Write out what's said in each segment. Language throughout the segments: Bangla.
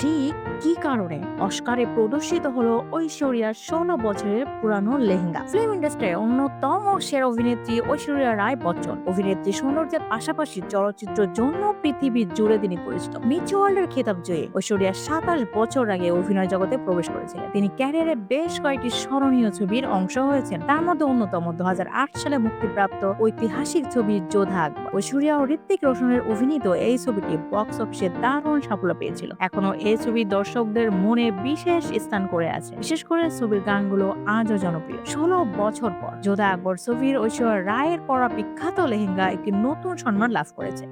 ঠিক কি কারণে অস্কারে প্রদর্শিত হলো ঐশ্বরিয়ার ষোলো বছরের পুরানো লেহেঙ্গা? ফিল্ম ইন্ডাস্ট্রির অন্যতম সেরা অভিনেত্রী ঐশ্বরিয়া রায় বচ্চন। অভিনেত্রী সৌন্দর্যের পাশাপাশি চলচ্চিত্রের জন্য পৃথিবী জুড়ে তিনি পরিচিত। মিস ওয়ার্ল্ডের খেতাব জয়ী ঐশ্বরিয়া সাতাশ বছর আগে অভিনয় জগতে প্রবেশ করেছিলেন। তিনি ক্যারিয়ারে বেশ কয়েকটি স্মরণীয় ছবির অংশ হয়েছেন। তার মধ্যে অন্যতম দু হাজার আট সালে মুক্তিপ্রাপ্ত ঐতিহাসিক ছবি যোধা আকবর। ঐশ্বরিয়া ও ঋত্বিক রোশনের অভিনীত এই ছবিটি বক্স অফিসে দারুণ সাফল্য পেয়েছিল। এখনও এই ছবি দর্শকদের মনে বিশেষ স্থান করে আছে। বিশেষ করে ছবির গানগুলো আজও জনপ্রিয়। ষোলো বছর পর যোধা আকবর ছবির ঐশ্বর্য রায়ের পরা বিখ্যাত লেহেঙ্গা একটি নতুন সম্মান লাভ করেছে।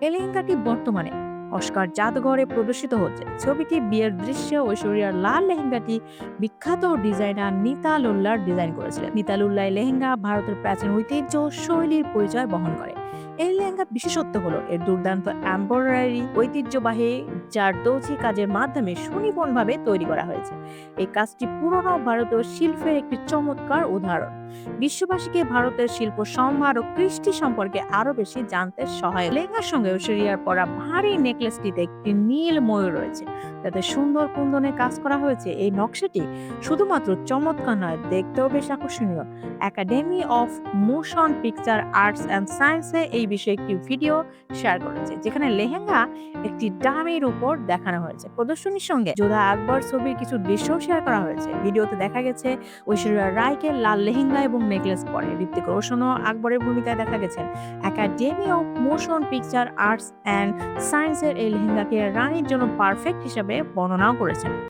এই লেহেঙ্গাটি বর্তমানে অস্কার জাদুঘরে প্রদর্শিত হচ্ছে। ছবিটি বিয়ের দৃশ্যে ঐশ্বরিয়ার লাল লেহেঙ্গাটি বিখ্যাত ডিজাইনার নিতা লুল্লার ডিজাইন করেছিলেন। নিতা লুল্লাই লেহেঙ্গা ভারতের প্রাচীন ঐতিহ্য শৈলীর পরিচয় বহন করে। এই লেহেঙ্গা বিশেষত্ব হলো এর দুর্দান্ত এম্ব্রয়ডারি ঐতিহ্যবাহী, যার দৌজি কাজের মাধ্যমে সুনিপুণভাবে তৈরি করা হয়েছে। এই কাজটি পুরনো ভারতীয় শিল্পের একটি চমৎকার উদাহরণ। বিশ্ববাসীকে ভারতের শিল্প সম্ভার ও কৃষ্টি সম্পর্কে আরও বেশি জানতে সহায়ক। লেহেঙ্গার সঙ্গে ঐশ্বরিয়ার পরা ভারী নেকলেসটিতে একটি নীল ময়ূর রয়েছে। যাতে সুন্দর কুন্দনে কাজ করা হয়েছে। এই নকশাটি শুধুমাত্র চমৎকার নয়, দেখতেও বেশ আকর্ষণীয়। Academy of motion picture arts and সায়েন্সে এই বিষয়ে একটি ভিডিও শেয়ার করেছে, যেখানে লেহেঙ্গা একটি ডামের উপর দেখানো হয়েছে। প্রদর্শনীর সঙ্গে যোধা আকবর ছবির কিছু দৃশ্য শেয়ার করা হয়েছে। ভিডিওতে দেখা গেছে ঐশ্বরিয়া রায়কে লাল লেহেঙ্গা এবং নেকলেস পরে। ঋত্বিক রোশনও আকবরের ভূমিকায় দেখা গেছেন। Academy of motion picture arts and সায়েন্সের এই লেহেঙ্গাকে রানীর জন্য পারফেক্ট হিসাবে বর্ণনাও করেছেন।